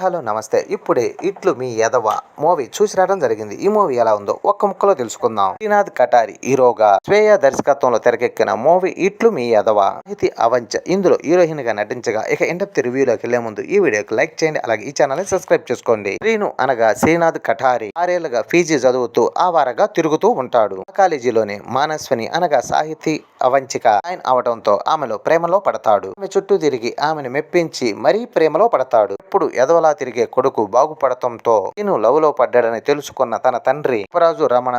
Hello నమస్తే. ఇప్పుడే ఇట్లు మీ ఎదవ మూవీ చూసి రావడం జరిగింది. ఈ మూవీ ఎలా ఉందో ఒక్క ముక్కలో తెలుసుకుందాం. శ్రీనాథ్ కటారి హీరోగా శ్వేయ దర్శకత్వంలో తెరకెక్కిన మూవీ ఇట్లు మీ ఎదవ ఇది అవంచ ఇందులో హీరోయిన్గా నటించగా ఇక ఇండప్ రివ్యూలోకి వెళ్ళే ముందు ఈ వీడియోకి లైక్ చేయండి అలాగే ఈ ఛానల్ని సబ్స్క్రైబ్ చేసుకోండి. శ్రీను అనగా శ్రీనాథ్ కటారి ఆరేళ్ళుగా ఫీజీ చదువుతూ ఆవారగా తిరుగుతూ ఉంటాడు. ఆ కాలేజీలోనే మానస్విని అనగా సాహితీ అవంచిక ఆయన అవడంతో ఆమెలో ప్రేమలో పడతాడు. ఆమె చుట్టూ తిరిగి ఆమెను మెప్పించి మరీ ప్రేమలో పడతాడు. ఇప్పుడు ఎదవల తిరిగే కొడుకు బాగుపడటంతో నేను లవ్లో పడ్డాడని తెలుసుకున్న తన తండ్రి ఉపరాజు రమణ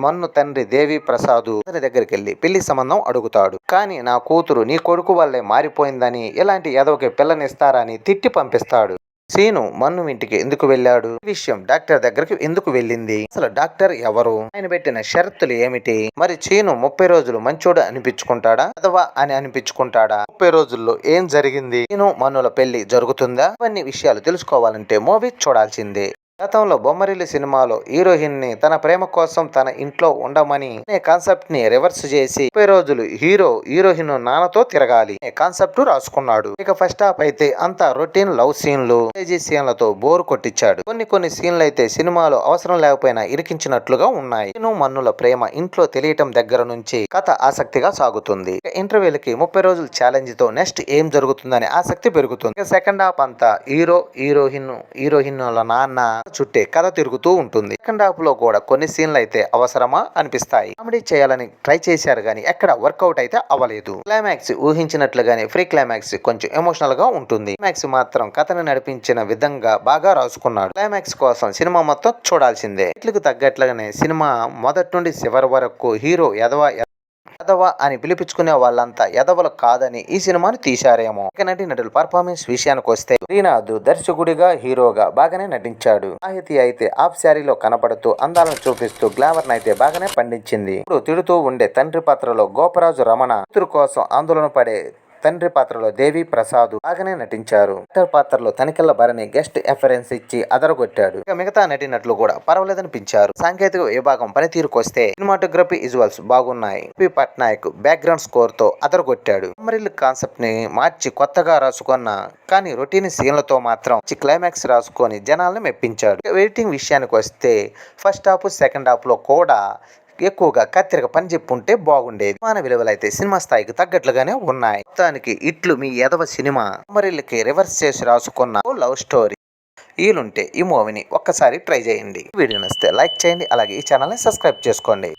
మన్ను తండ్రి దేవి ప్రసాదు అతని దగ్గరికి వెళ్ళి పెళ్ళి సంబంధం అడుగుతాడు. కానీ నా కూతురు నీ కొడుకు వల్లే మారిపోయిందని ఇలాంటి ఎదవకి పిల్లనిస్తారని తిట్టి పంపిస్తాడు. సీను మన్ను ఇంటికి ఎందుకు వెళ్ళాడు? ఈ విషయం డాక్టర్ దగ్గరికి ఎందుకు వెళ్ళింది? అసలు డాక్టర్ ఎవరు? ఆయన పెట్టిన షరతులు ఏమిటి? మరి చీను ముప్పై రోజులు మంచోడు అనిపించుకుంటాడా? అథవా అని అనిపించుకుంటాడా? ముప్పై రోజుల్లో ఏం జరిగింది? చీను మన్నుల పెళ్ళి జరుగుతుందా? ఇవన్నీ విషయాలు తెలుసుకోవాలంటే మూవీ చూడాల్సిందే. గతంలో బొమ్మరిల్లు సినిమాలో హీరోయిన్ని తన ప్రేమ కోసం తన ఇంట్లో ఉండమని అనే కాన్సెప్ట్ని రివర్స్ చేసి ముప్పై రోజులు హీరో హీరోయిన్ నాన్నతో తిరగాలి అనే కాన్సెప్ట్ రాసుకున్నాడు. ఇక ఫస్ట్ హాఫ్ అయితే అంతా రొటీన్ లవ్ సీన్లు కాలేజీ సీన్లతో బోర్ కొట్టించాడు. కొన్ని కొన్ని సీన్లు అయితే సినిమాలో అవసరం లేకపోయినా ఇరికించినట్లుగా ఉన్నాయి. మన్నుల ప్రేమ ఇంట్లో తెలియటం దగ్గర నుంచి కథ ఆసక్తిగా సాగుతుంది. ఇంటర్వ్యూల్ ఇంటర్వ్యూలకి ముప్పై రోజుల ఛాలెంజ్తో నెక్స్ట్ ఏం జరుగుతుందనే ఆసక్తి పెరుగుతుంది. సెకండ్ హాఫ్ అంతా హీరో హీరోయిన్ హీరోయిన్ నాన్న చుట్టే కథ తిరుగుతూ ఉంటుంది. సెకండ్ హాఫ్లో కూడా కొన్ని సీన్లు అయితే అవసరమా అనిపిస్తాయి. కామెడీ చేయాలని ట్రై చేశారు కానీ ఎక్కడ వర్కౌట్ అయితే అవ్వలేదు. క్లైమాక్స్ ఊహించినట్లుగానే ఫ్రీ క్లైమాక్స్ కొంచెం ఎమోషనల్గా ఉంటుంది. క్లైమాక్స్ మాత్రం కథను నడిపించిన విధంగా బాగా రాసుకున్నాడు. క్లైమాక్స్ కోసం సినిమా మొత్తం చూడాల్సిందే. ఇట్లకు తగ్గట్లుగానే సినిమా మొదటి నుండి చివరి వరకు హీరో ఎదవ ఎదవ అని పిలిపించుకునే వాళ్ళంతా ఎదవలు కాదని ఈ సినిమాను తీశారేమో. ఇక నటి నటుల పర్ఫార్మెన్స్ విషయానికి వస్తే శ్రీనాథ్ దర్శకుడిగా హీరోగా బాగానే నటించాడు. సాహితీ అయితే ఆఫ్ శారీలో కనపడుతూ అందాలను చూపిస్తూ గ్లామర్ అయితే బాగానే పండించింది. ఇప్పుడు తిడుతూ ఉండే తండ్రి పాత్రలో గోపరాజు రమణ కూతురు కోసం ఆందోళన పడే తండ్రి పాత్రలో దేవి ప్రసాద్ బాగానే నటించారు. పాత్రలో తనికెళ్ళ భరణి గెస్ట్ ఎఫరెన్స్ ఇచ్చి అదరగొట్టాడు. ఇక మిగతా నటినట్లు కూడా పర్వాలేదనిపించారు. సాంకేతిక విభాగం పనితీరుకొస్తే సినిమాటోగ్రఫీ విజువల్స్ బాగున్నాయి. పి. పట్నాయక్ బ్యాక్గ్రౌండ్ స్కోర్తో అదరగొట్టాడు. అమరిల్ కాన్సెప్ట్ని మార్చి కొత్తగా రాసుకున్న కానీ రొటీన్ సీన్లతో మాత్రం క్లైమాక్స్ రాసుకొని జనాలను మెప్పించాడు. వెయిటింగ్ ఎడిటింగ్ విషయానికి వస్తే ఫస్ట్ హాఫ్ సెకండ్ హాఫ్లో కూడా ఎక్కువగా కత్తిరిక పని చెప్పుంటే బాగుండేది. మన విలువలు అయితే సినిమా స్థాయికి తగ్గట్లుగానే ఉన్నాయి. మొత్తానికి ఇట్లు మీ ఎదవ సినిమా. మరిల్కి రివర్స్ చేసి రాసుకున్న లవ్ స్టోరీ. వీలుంటే ఈ మూవీని ఒక్కసారి ట్రై చేయండి. వీడియో నచ్చితే లైక్ చేయండి. అలాగే ఈ ఛానల్ని సబ్స్క్రైబ్ చేసుకోండి.